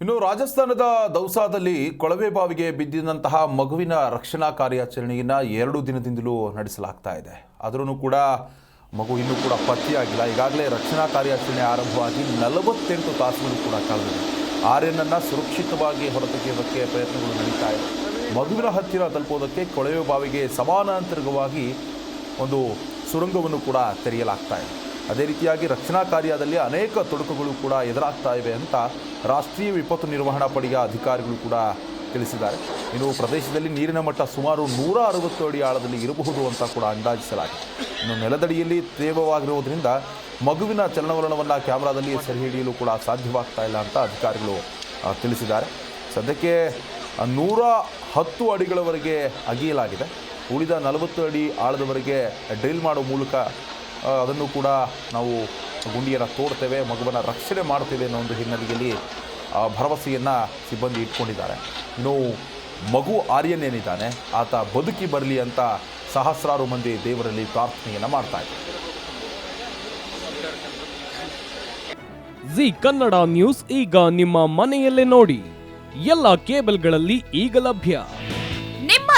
ಇನ್ನು ರಾಜಸ್ಥಾನದ ದೌಸಾದಲ್ಲಿ ಕೊಳವೆ ಬಾವಿಗೆ ಬಿದ್ದಿದ್ದಂತಹ ಮಗುವಿನ ರಕ್ಷಣಾ ಕಾರ್ಯಾಚರಣೆಯನ್ನ ಎರಡು ದಿನದಿಂದಲೂ ನಡೆಸಲಾಗ್ತಾ ಇದೆ. ಆದ್ರೂ ಕೂಡ ಮಗು ಇನ್ನೂ ಕೂಡ ಪತ್ತೆಯಾಗಿಲ್ಲ. ಈಗಾಗಲೇ ರಕ್ಷಣಾ ಕಾರ್ಯಾಚರಣೆ ಆರಂಭವಾಗಿ ನಲವತ್ತೆಂಟು ತಾಸುಗಳು ಕೂಡ ಕಳೆದಿದೆ. ಆರ್ಯನನ್ನ ಸುರಕ್ಷಿತವಾಗಿ ಹೊರತೆಗೆಯುವುದಕ್ಕೆ ಪ್ರಯತ್ನಗಳು ನಡೀತಾ ಇದೆ. ಮಗುವಿನ ಹತ್ತಿರ ತಲುಪೋದಕ್ಕೆ ಕೊಳವೆ ಬಾವಿಗೆ ಸಮಾನಾಂತರವಾಗಿ ಒಂದು ಸುರಂಗವನ್ನು ಕೂಡ ತೆರೆಯಲಾಗ್ತಾ ಇದೆ. ಅದೇ ರೀತಿಯಾಗಿ ರಕ್ಷಣಾ ಕಾರ್ಯದಲ್ಲಿ ಅನೇಕ ತೊಡಕುಗಳು ಕೂಡ ಎದುರಾಗ್ತಾ ಇವೆ ಅಂತ ರಾಷ್ಟ್ರೀಯ ವಿಪತ್ತು ನಿರ್ವಹಣಾ ಪಡೆಯ ಅಧಿಕಾರಿಗಳು ಕೂಡ ತಿಳಿಸಿದ್ದಾರೆ. ಇನ್ನು ಪ್ರದೇಶದಲ್ಲಿ ನೀರಿನ ಮಟ್ಟ ಸುಮಾರು ನೂರ ಅರವತ್ತು ಅಡಿ ಆಳದಲ್ಲಿ ಇರಬಹುದು ಅಂತ ಕೂಡ ಅಂದಾಜಿಸಲಾಗಿದೆ. ಇನ್ನು ನೆಲದಡಿಯಲ್ಲಿ ತೇವವಾಗಿರುವುದರಿಂದ ಮಗುವಿನ ಚಲನವಲನವನ್ನು ಕ್ಯಾಮ್ರಾದಲ್ಲಿ ಸೆರೆ ಹಿಡಿಯಲು ಕೂಡ ಸಾಧ್ಯವಾಗ್ತಾ ಇಲ್ಲ ಅಂತ ಅಧಿಕಾರಿಗಳು ತಿಳಿಸಿದ್ದಾರೆ. ಸದ್ಯಕ್ಕೆ ನೂರ ಹತ್ತು ಅಡಿಗಳವರೆಗೆ ಅಗಿಯಲಾಗಿದೆ. ಉಳಿದ ನಲವತ್ತು ಅಡಿ ಆಳದವರೆಗೆ ಡ್ರಿಲ್ ಮಾಡೋ ಮೂಲಕ ಅದನ್ನು ಕೂಡ ನಾವು ಗುಂಡಿಯನ್ನು ತೋಡ್ತೇವೆ, ಮಗುವನ್ನು ರಕ್ಷಣೆ ಮಾಡ್ತೇವೆ ಅನ್ನೋ ಒಂದು ಹಿನ್ನೆಲೆಯಲ್ಲಿ ಭರವಸೆಯನ್ನು ಸಿಬ್ಬಂದಿ ಇಟ್ಕೊಂಡಿದ್ದಾರೆ. ಇನ್ನು ಮಗು ಆರ್ಯನೇನಿದ್ದಾನೆ, ಆತ ಬದುಕಿ ಬರಲಿ ಅಂತ ಸಹಸ್ರಾರು ಮಂದಿ ದೇವರಲ್ಲಿ ಪ್ರಾರ್ಥನೆಯನ್ನು ಮಾಡ್ತಾ ಇದ್ದಾರೆ. ಜಿ ಕನ್ನಡ ನ್ಯೂಸ್ ಈಗ ನಿಮ್ಮ ಮನೆಯಲ್ಲೇ ನೋಡಿ. ಎಲ್ಲ ಕೇಬಲ್ಗಳಲ್ಲಿ ಈಗ ಲಭ್ಯ.